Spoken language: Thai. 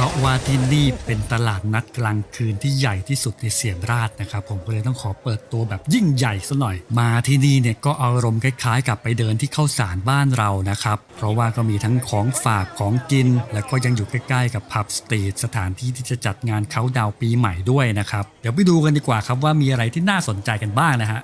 ราะว่าที่นี่เป็นตลาดนัดกลางคืนที่ใหญ่ที่สุดในเสียมราชนะครับ ผมก็เลยต้องขอเปิดตัวแบบยิ่งใหญ่ซะหน่อย มาที่นี่เนี่ยก็อารมณ์คล้ายๆ กับไปเดินที่เข้าสารบ้านเรานะครับ เพราะว่าก็มีทั้งของฝากของกิน แล้วก็ยังอยู่ใกล้ๆกับผับสตรีทสถานที่ที่จะจัดงานเขาดาวปีใหม่ด้วยนะครับ เดี๋ยวไปดูกันดีกว่าครับว่ามีอะไรที่น่าสนใจกันบ้างนะฮะ